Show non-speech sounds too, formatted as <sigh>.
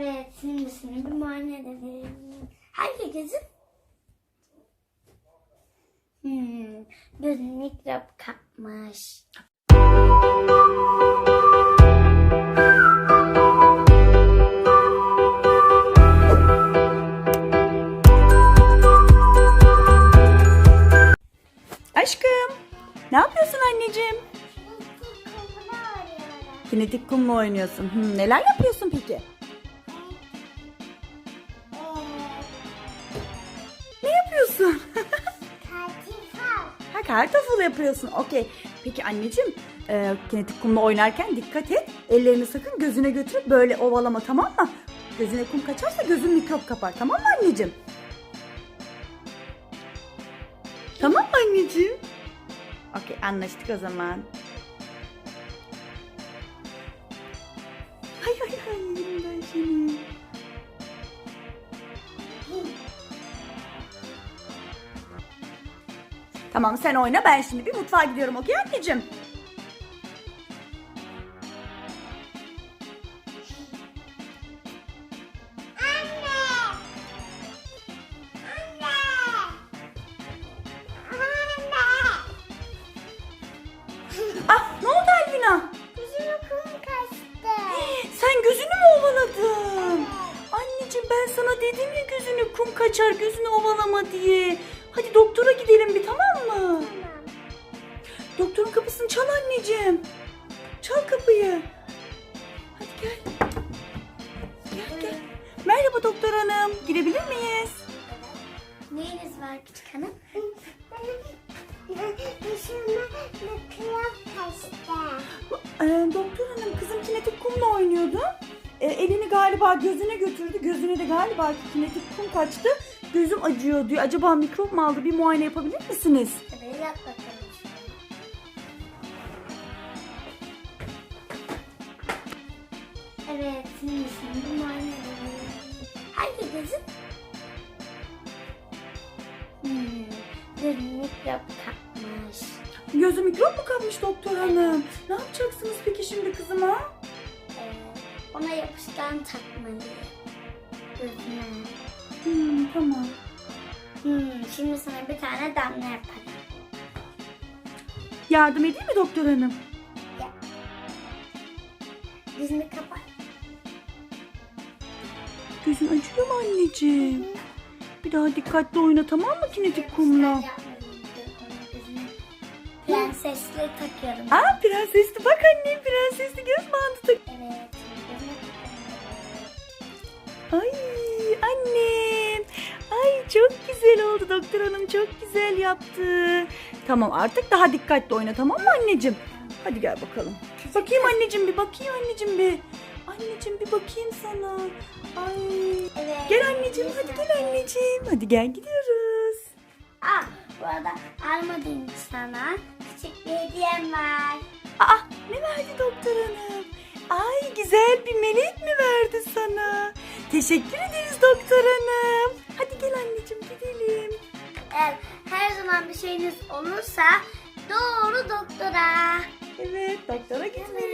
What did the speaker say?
Evet, şimdi seni bir muayene edelim. Hangi gözün? Hmm, gözün mikrop kapmış. Aşkım, ne yapıyorsun anneciğim? Kinetik kumla oynuyorsun. Hmm, neler yapıyorsun peki? Yapıyorsun? <laughs> ha kartoffel yapıyorsun. Okey. Peki anneciğim, e, kinetik kumla oynarken dikkat et. Ellerini sakın gözüne götürüp böyle ovalama tamam mı? Gözüne kum kaçarsa gözün mikrop kapar. Tamam mı anneciğim? Tamam mı anneciğim? Okey anlaştık o zaman. Hay hay hay yerim ben seni. Tamam sen oyna ben şimdi bir mutfağa gidiyorum okey anneciğim? Ah ne oldu Elvina? Gözüme kum kaçtı. Sen gözünü mü ovaladın? Anneciğim ben sana dedim ya gözünü kum kaçar gözünü ovalama diye. Hadi doktora gidelim bir tamam mı? Doktorun kapısını çal anneciğim. Çal kapıyı. Hadi gel. Gel gel. Merhaba doktor hanım. Girebilir miyiz? Neyiniz var küçük hanım? Ee, doktor hanım kızım kinetik kumla oynuyordu. Ee, elini galiba gözüne götürdü. Gözüne de galiba kinetik kum kaçtı. Gözüm acıyor diyor. Acaba mikrop mu aldı? Bir muayene yapabilir misiniz? Tabii yap bakalım. Evet, şimdi seni bir muayene edelim. Hangi gözün? Hmm, mikrop kapmış. Gözü mikrop mu kapmış doktor hanım? Ne yapacaksınız peki şimdi kızıma? Ee, ona yapışkan takmalı. Gözüne. Hmm, tamam. Hmm, şimdi sana bir tane damla yaparım. Yardım edeyim mi doktor hanım? Yap. Gözünü kapat. Gözün acıyor mu anneciğim? Bir daha dikkatli oyna tamam mı kinetik kumla? Prensesli takıyorum. Aa prensesli bak oldu doktor hanım çok güzel yaptı. Tamam artık daha dikkatli oyna tamam mı anneciğim? Hadi gel bakalım. Bakayım anneciğim bir bakayım anneciğim bir. Anneciğim bir bakayım sana. Ay. Evet. Gel anneciğim hadi gel anneciğim. Hadi gel gidiyoruz. Aa, bu arada almadığım sana küçük bir hediyem var. Aa ne verdi doktor hanım? Ay güzel bir melek mi verdi sana? Teşekkür ederiz doktor hanım. olan bir şeyiniz olursa doğru doktora. Evet doktora gitmeyin.